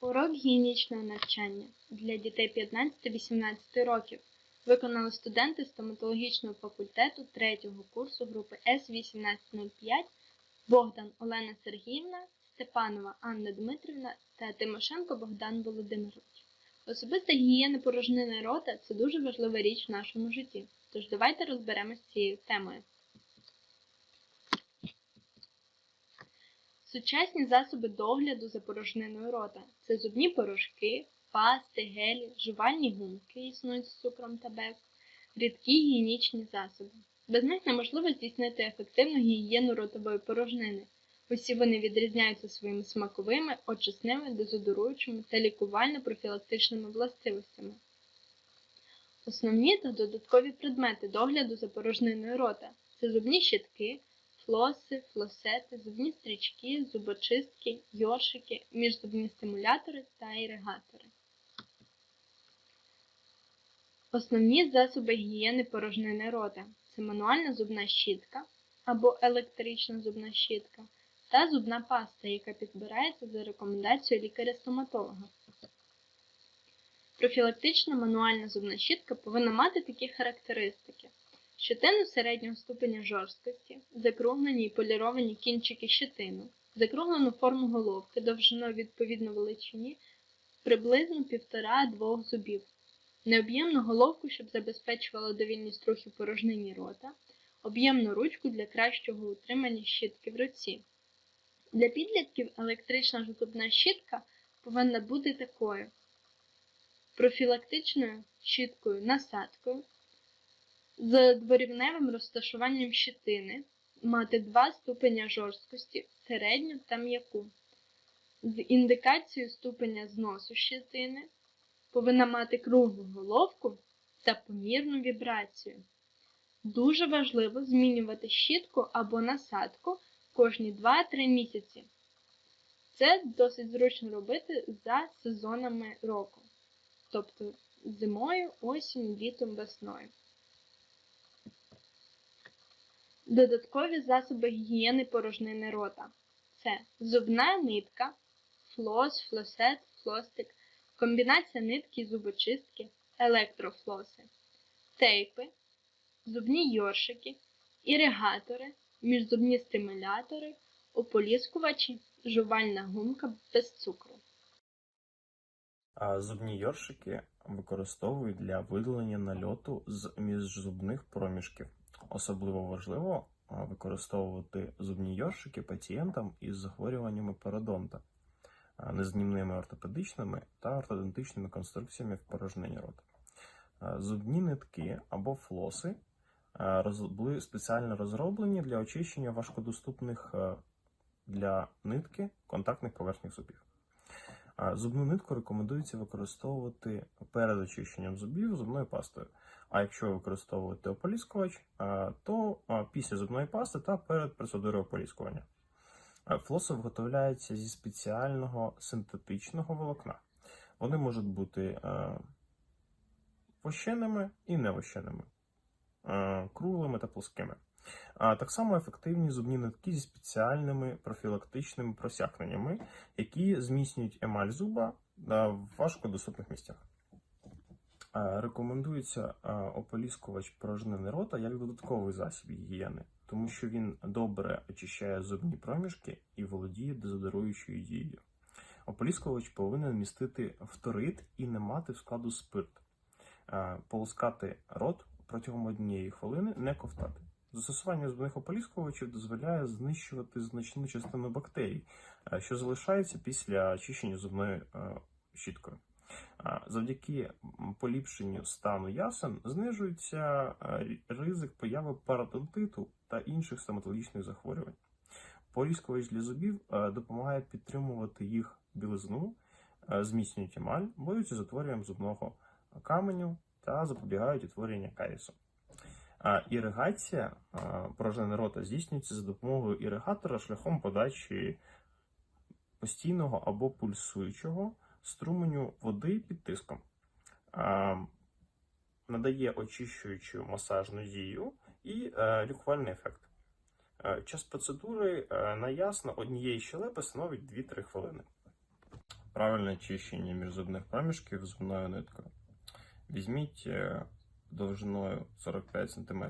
Урок гігієнічного навчання для дітей 15-18 років виконали студенти стоматологічного факультету 3 курсу групи С1805 Богдан Олена Сергіївна, Степанова Анна Дмитрівна та Тимошенко Богдан Володимирович. Особиста гігієна порожнини рота це дуже важлива річ в нашому житті. Тож давайте розберемось з цією темою. Сучасні засоби догляду за порожниною рота це зубні порошки, пасти, гелі, жувальні гумки існують з цукром та без, рідкі гігієнічні засоби. Без них неможливо здійснити ефективну гігієну ротової порожнини. Усі вони відрізняються своїми смаковими, очисними, дезодоруючими та лікувально-профілактичними властивостями. Основні та додаткові предмети догляду за порожниною рота це зубні щітки, флоси, флосети, зубні стрічки, зубочистки, йоршики, міжзубні стимулятори та іригатори. Основні засоби гігієни порожнини рота це мануальна зубна щітка або електрична зубна щітка та зубна паста, яка підбирається за рекомендацією лікаря-стоматолога. Профілактична мануальна зубна щітка повинна мати такі характеристики: щетину середнього ступеня жорсткості, закруглені і поліровані кінчики щетину, закруглену форму головки довжиною відповідно величині приблизно 1,5-2 зубів, необ'ємну головку, щоб забезпечувала довільність рухів порожнині рота, об'ємну ручку для кращого утримання щітки в руці. Для підлітків електрична зубна щітка повинна бути такою профілактичною щіткою насадкою з дворівневим розташуванням щитини, мати два ступеня жорсткості середню та м'яку. З індикацією ступеня зносу щитини повинна мати круглу головку та помірну вібрацію. Дуже важливо змінювати щітку або насадку кожні 2-3 місяці. Це досить зручно робити за сезонами року, тобто зимою, осінь, літом, весною. Додаткові засоби гігієни порожнини рота це зубна нитка, флос, флосет, флостик, комбінація нитки і зубочистки, електрофлоси, тейпи, зубні йоршики, іригатори, міжзубні стимулятори, ополіскувачі, жувальна гумка без цукру. А Зубні йоршики використовують для видалення нальоту з міжзубних проміжків. Особливо важливо використовувати зубні йоршики пацієнтам із захворюваннями пародонта, незнімними ортопедичними та ортодонтичними конструкціями в порожнині рота. Зубні нитки або флоси були спеціально розроблені для очищення важкодоступних для нитки контактних поверхніх зубів. Зубну нитку рекомендується використовувати перед очищенням зубів зубною пастою. А якщо використовувати ополіскувач, то після зубної пасти та перед процедурою ополіскування. Флоси виготовляються зі спеціального синтетичного волокна. Вони можуть бути вощеними і невощеними, круглими та плоскими. А так само ефективні зубні нитки зі спеціальними профілактичними просякненнями, які зміцнюють емаль зуба в важкодоступних місцях. А, Рекомендується ополіскувач порожнини рота як додатковий засіб гігієни, тому що він добре очищає зубні проміжки і володіє дезодоруючою дією. Ополіскувач повинен містити фторид і не мати в складу спирт. А, Полоскати рот протягом однієї хвилини, не ковтати. Застосування зубних ополіскувачів дозволяє знищувати значну частину бактерій, е, що залишаються після очищення зубною е, щіткою. Завдяки поліпшенню стану ясен знижується е, ризик появи пародонтиту та інших стоматологічних захворювань. Поліскувач для зубів е, допомагає підтримувати їх білизну, е, зміцнюють емаль, борються з зубного каменю та запобігають утворенню карісу. Іригація а, порожнини рота здійснюється за допомогою іригатора шляхом подачі постійного або пульсуючого струменю води під тиском. Надає очищуючу масажну дію і е, лікувальний ефект. Е, час процедури е, на ясно однієї щелепи становить 2-3 хвилини. правильне чищення міжзубних проміжків зубною ниткою. Візьміть довжиною 45 см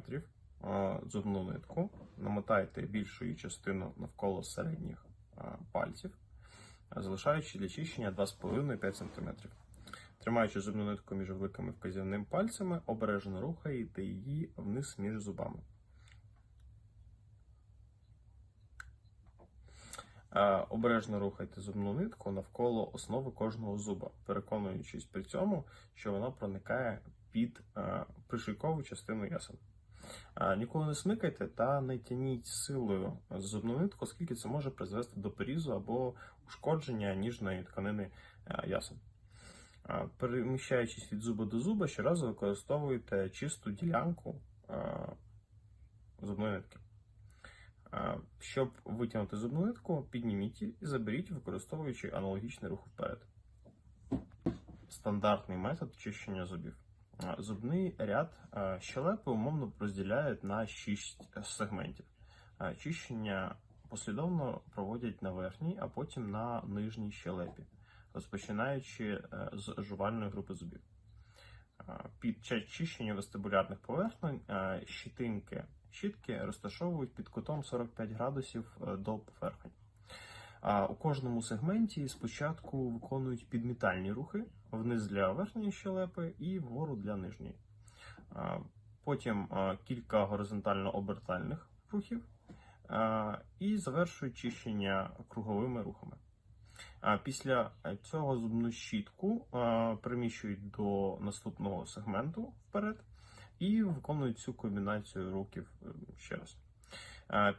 зубну нитку, намотайте більшу її частину навколо середніх пальців, залишаючи для чищення 2,5-5 см. Тримаючи зубну нитку між великими вказівними пальцями, обережно рухаєте її вниз між зубами. Е, Обережно рухайте зубну нитку навколо основи кожного зуба, переконуючись при цьому, що вона проникає під е, пришийкову частину ясен. Ніколи не смикайте та не тяніть силою зубну нитку, оскільки це може призвести до порізу або ушкодження ніжної тканини е, ясен. Переміщаючись від зуба до зуба, щоразу використовуйте чисту ділянку е, зубної нитки. Щоб витягнути зубну нитку, підніміть її і заберіть, використовуючи аналогічний рух вперед. Стандартний метод чищення зубів. Е, Зубний ряд е, щелепи умовно розділяють на 6 сегментів. Е, Чищення послідовно проводять на верхній, а потім на нижній щелепі, розпочинаючи з жувальної групи зубів. Під час чищення вестибулярних поверхонь е, щітинки щітки розташовують під кутом 45 градусів до поверхонь. У кожному сегменті спочатку виконують підмітальні рухи вниз для верхньої щелепи і вгору для нижньої. Потім кілька горизонтально-обертальних рухів і завершують чищення круговими рухами. Після цього зубну щітку а, переміщують до наступного сегменту вперед і виконують цю комбінацію рухів е, ще раз.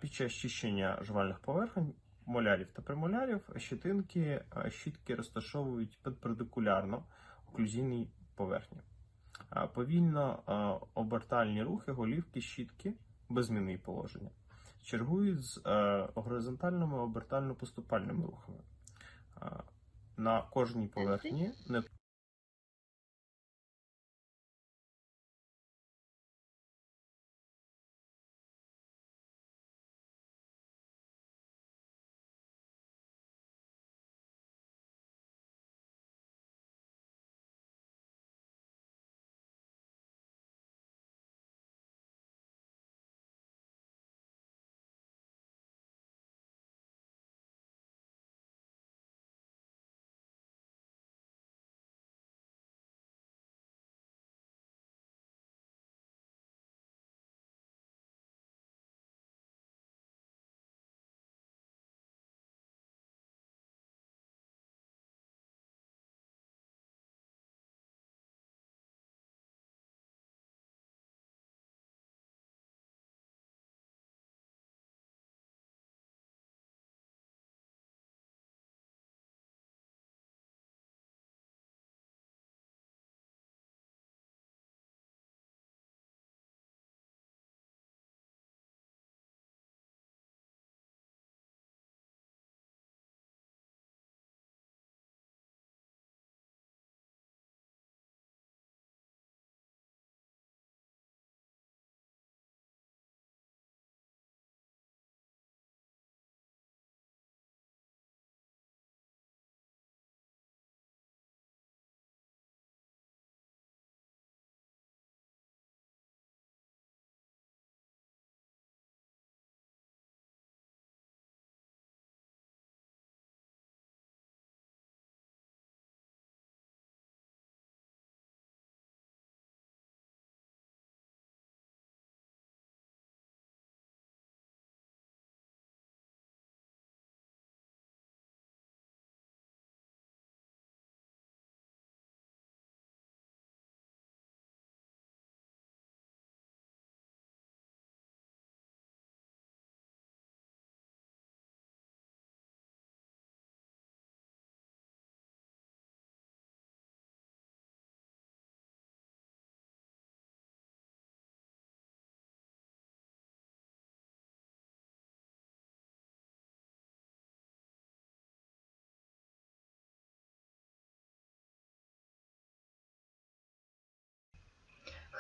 Під час чищення жувальних поверхонь, молярів та премолярів, щитинки щітки розташовують перпендикулярно оклюзійній поверхні. Повільно обертальні рухи голівки щітки без зміни положення чергують з е, горизонтальними обертально-поступальними рухами. На кожній поверхні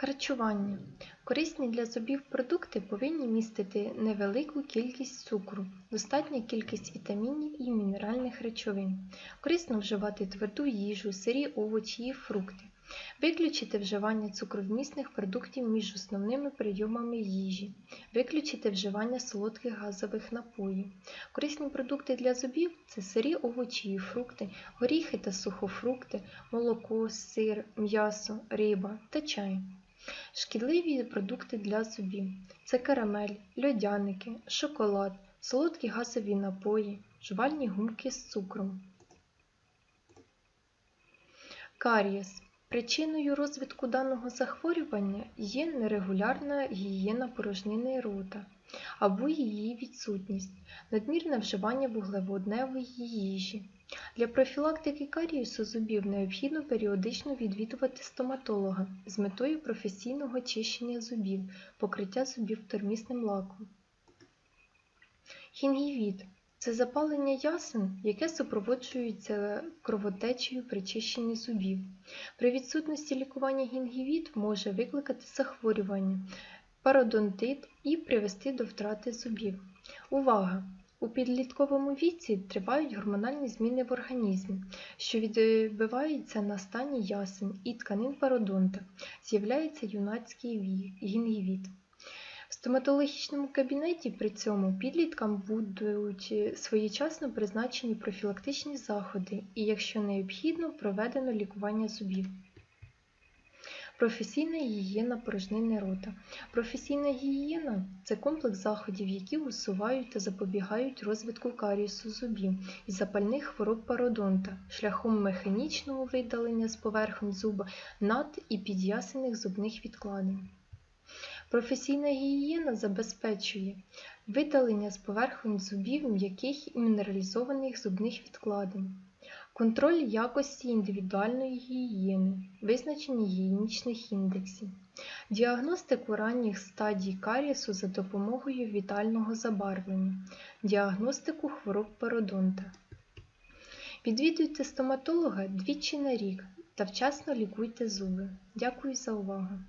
Харчування. Корисні для зубів продукти повинні містити невелику кількість цукру, достатня кількість вітамінів і мінеральних речовин. Корисно вживати тверду їжу, сирі овочі і фрукти. Виключити вживання цукровмісних продуктів між основними прийомами їжі. Виключити вживання солодких газових напоїв. Корисні продукти для зубів це сирі овочі і фрукти, горіхи та сухофрукти, молоко, сир, м'ясо, риба та чай. Шкідливі продукти для зубів це карамель, льодяники, шоколад, солодкі газові напої, жувальні гумки з цукром. Карієс. Причиною розвитку даного захворювання є нерегулярна гігієна порожнини рота або її відсутність, надмірне вживання вуглеводневої їжі. Для профілактики карієсу зубів необхідно періодично відвідувати стоматолога з метою професійного очищення зубів, покриття зубів термісним лаком. Гінгівіт це запалення ясен, яке супроводжується кровотечею при чищенні зубів. При відсутності лікування гінгівіт може викликати захворювання, пародонтит і привести до втрати зубів. Увага! У підлітковому віці тривають гормональні зміни в організмі, що відбиваються на стані ясен і тканин пародонта. З'являється юнацький ві- гінгівіт. В стоматологічному кабінеті при цьому підліткам будуть своєчасно призначені профілактичні заходи і, якщо необхідно, проведено лікування зубів. Професійна гігієна порожнини рота. Професійна гігієна це комплекс заходів, які усувають та запобігають розвитку карієсу зубів і запальних хвороб пародонта шляхом механічного видалення з поверхонь зуба над і під'ясених зубних відкладень. Професійна гігієна забезпечує видалення з поверхонь зубів м'яких і мінералізованих зубних відкладень, контроль якості індивідуальної гігієни, визначення гігієнічних індексів, діагностику ранніх стадій карієсу за допомогою вітального забарвлення, діагностику хвороб пародонта. Відвідуйте стоматолога двічі на рік та вчасно лікуйте зуби. Дякую за увагу!